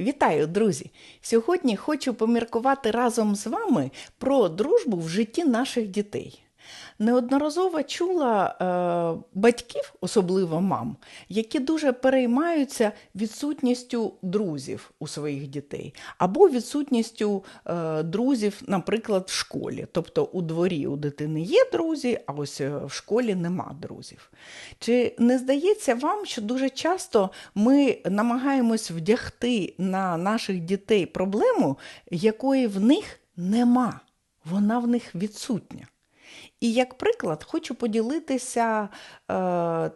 Вітаю, друзі! Сьогодні хочу поміркувати разом з вами про дружбу в житті наших дітей. Неодноразово чула е, батьків, особливо мам, які дуже переймаються відсутністю друзів у своїх дітей, або відсутністю е, друзів, наприклад, в школі. Тобто у дворі у дитини є друзі, а ось е, в школі нема друзів. Чи не здається вам, що дуже часто ми намагаємось вдягти на наших дітей проблему, якої в них нема, вона в них відсутня? І як приклад, хочу поділитися е,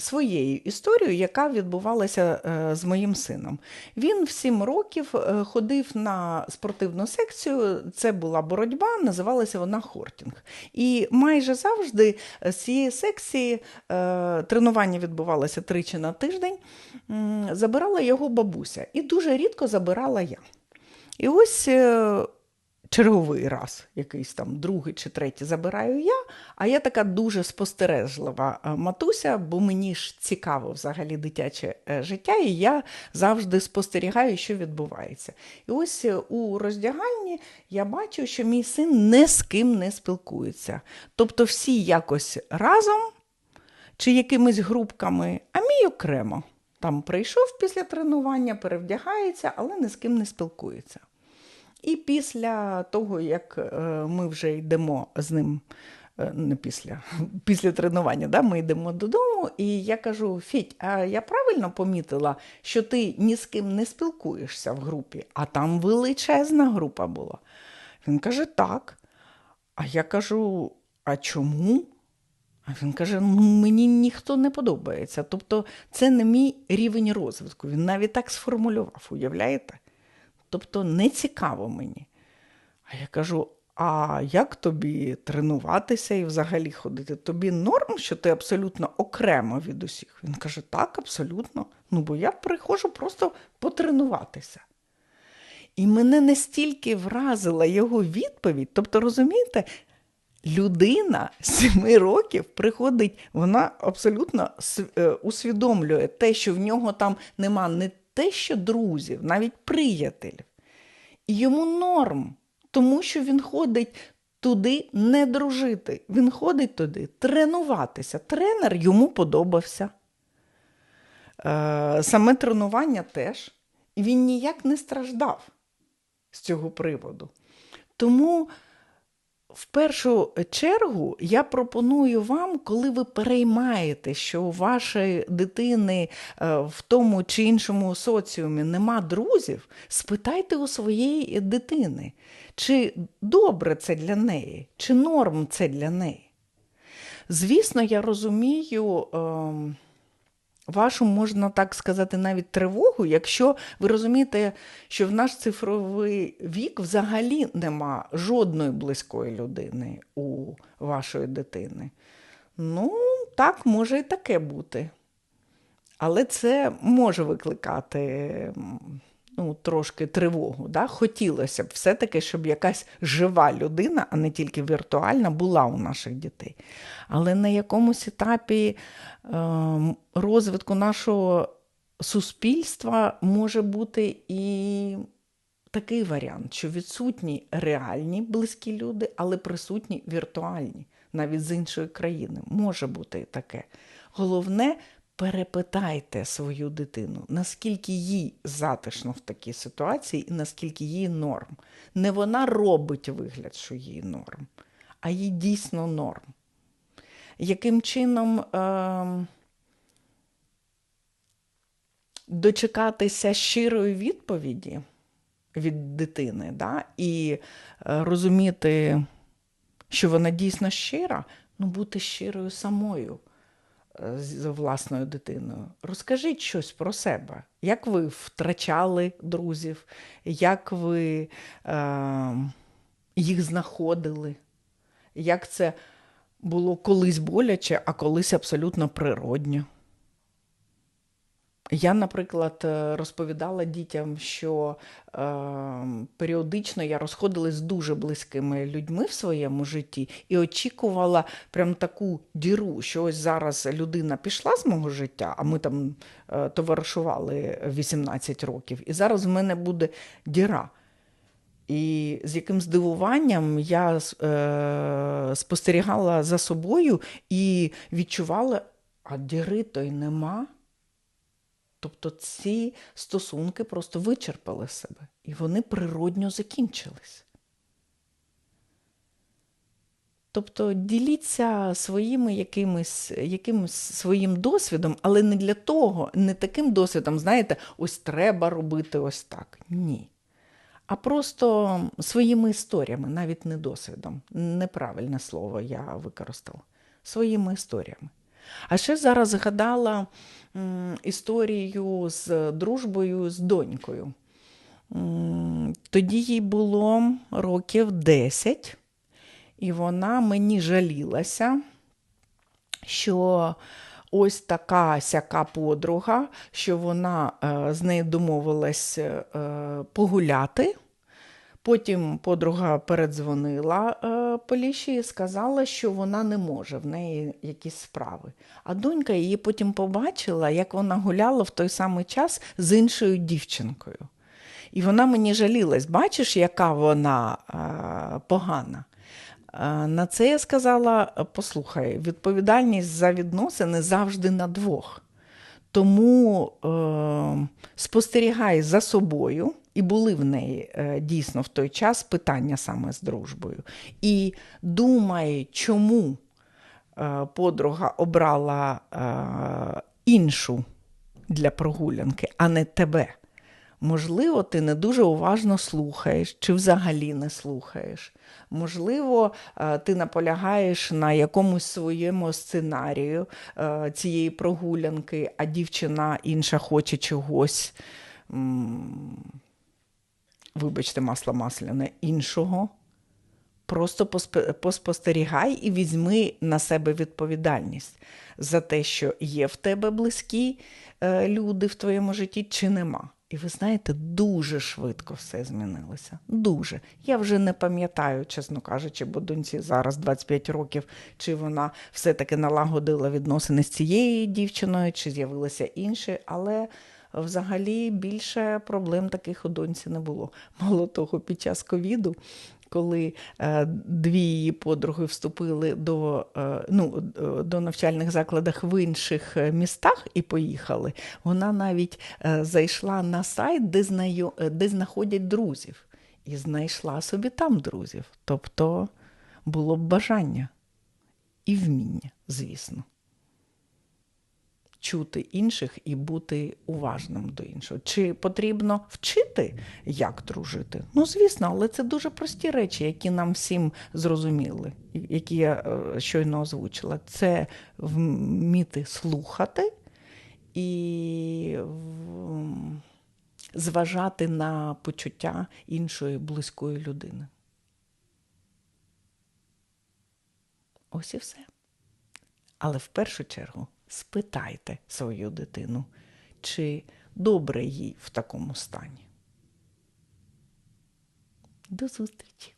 своєю історією, яка відбувалася е, з моїм сином. Він в 7 років е, ходив на спортивну секцію, це була боротьба, називалася вона Хортінг. І майже завжди з цієї секції е, тренування відбувалося тричі на тиждень, забирала його бабуся, і дуже рідко забирала я. І ось. Черговий раз, якийсь там другий чи третій забираю я, а я така дуже спостережлива е, матуся, бо мені ж цікаво взагалі дитяче е, життя, і я завжди спостерігаю, що відбувається. І ось е, у роздягальні я бачу, що мій син не з ким не спілкується. Тобто всі якось разом чи якимись групками, а мій окремо. Там прийшов після тренування, перевдягається, але ні з ким не спілкується. І після того, як е, ми вже йдемо з ним, е, не після після тренування, да, ми йдемо додому, і я кажу: Фіть, а я правильно помітила, що ти ні з ким не спілкуєшся в групі, а там величезна група була. Він каже, так. А я кажу, а чому? А він каже: ну, мені ніхто не подобається. Тобто це не мій рівень розвитку. Він навіть так сформулював, уявляєте? Тобто не цікаво мені. А я кажу: а як тобі тренуватися і взагалі ходити? Тобі норм, що ти абсолютно окремо від усіх? Він каже, так, абсолютно. Ну, бо я приходжу просто потренуватися. І мене настільки вразила його відповідь. Тобто, розумієте, людина семи років приходить, вона абсолютно е, усвідомлює те, що в нього там нема не те, що друзів, навіть приятелів. І йому норм, тому що він ходить туди не дружити. Він ходить туди тренуватися. Тренер йому подобався. Е, саме тренування теж. І він ніяк не страждав з цього приводу. Тому. В першу чергу я пропоную вам, коли ви переймаєте, що у вашої дитини е, в тому чи іншому соціумі нема друзів, спитайте у своєї дитини, чи добре це для неї, чи норм це для неї. Звісно, я розумію. Ем, вашу, можна так сказати, навіть тривогу, якщо ви розумієте, що в наш цифровий вік взагалі нема жодної близької людини у вашої дитини. Ну, так, може і таке бути. Але це може викликати ну, трошки тривогу. Да? Хотілося б все-таки, щоб якась жива людина, а не тільки віртуальна, була у наших дітей. Але на якомусь етапі е, розвитку нашого суспільства може бути і такий варіант, що відсутні реальні близькі люди, але присутні віртуальні, навіть з іншої країни. Може бути і таке. Головне перепитайте свою дитину, наскільки їй затишно в такій ситуації і наскільки їй норм. Не вона робить вигляд, що їй норм, а їй дійсно норм. Яким чином е- дочекатися щирої відповіді від дитини, да? і е розуміти, що вона дійсно щира, ну бути щирою самою з власною дитиною. Розкажіть щось про себе. Як ви втрачали друзів, як ви е, їх знаходили? Як це було колись боляче, а колись абсолютно природньо? Я, наприклад, е, розповідала дітям, що е, періодично я розходилась з дуже близькими людьми в своєму житті і очікувала прям таку діру, що ось зараз людина пішла з мого життя, а ми там е, товаришували 18 років, і зараз в мене буде діра. І з яким здивуванням я е, спостерігала за собою і відчувала, а діри то й нема. Тобто ці стосунки просто вичерпали себе, і вони природньо закінчились. Тобто діліться своїми якимись, якимось своїм досвідом, але не для того, не таким досвідом, знаєте, ось треба робити ось так. Ні. А просто своїми історіями, навіть не досвідом. Неправильне слово я використала. Своїми історіями. А ще зараз згадала історію з дружбою з донькою. Тоді їй було років 10, і вона мені жалілася, що ось така сяка подруга, що вона е, з нею домовилась е, погуляти. Потім подруга передзвонила е, Поліші і сказала, що вона не може, в неї якісь справи. А донька її потім побачила, як вона гуляла в той самий час з іншою дівчинкою. І вона мені жалілась, бачиш, яка вона е, погана. Е, на це я сказала: послухай, відповідальність за відносини завжди на двох. Тому е, спостерігай за собою, і були в неї е, дійсно в той час питання саме з дружбою. І думай, чому е, подруга обрала е, іншу для прогулянки, а не тебе. Можливо, ти не дуже уважно слухаєш, чи взагалі не слухаєш. Можливо, ти наполягаєш на якомусь своєму сценарію цієї прогулянки, а дівчина інша хоче чогось, вибачте, масло масляне, іншого. Просто поспостерігай і візьми на себе відповідальність за те, що є в тебе близькі е, люди в твоєму житті, чи нема. І ви знаєте, дуже швидко все змінилося. Дуже. Я вже не пам'ятаю, чесно кажучи, бо доньці зараз 25 років, чи вона все-таки налагодила відносини з цією дівчиною, чи з'явилися інші, але взагалі більше проблем таких у доньці не було. Мало того, під час ковіду коли е, дві її подруги вступили до е, ну, до навчальних закладів в інших е, містах і поїхали, вона навіть зайшла на сайт, де, знаю, де знаходять друзів, і знайшла собі там друзів. Тобто було б бажання і вміння, звісно чути інших і бути уважним до іншого. Чи потрібно вчити, як дружити? Ну, звісно, але це дуже прості речі, які нам всім зрозуміли, які я е, щойно озвучила. Це вміти слухати і зважати на почуття іншої близької людини. Ось і все. Але в першу чергу спитайте свою дитину, чи добре їй в такому стані. До зустрічі!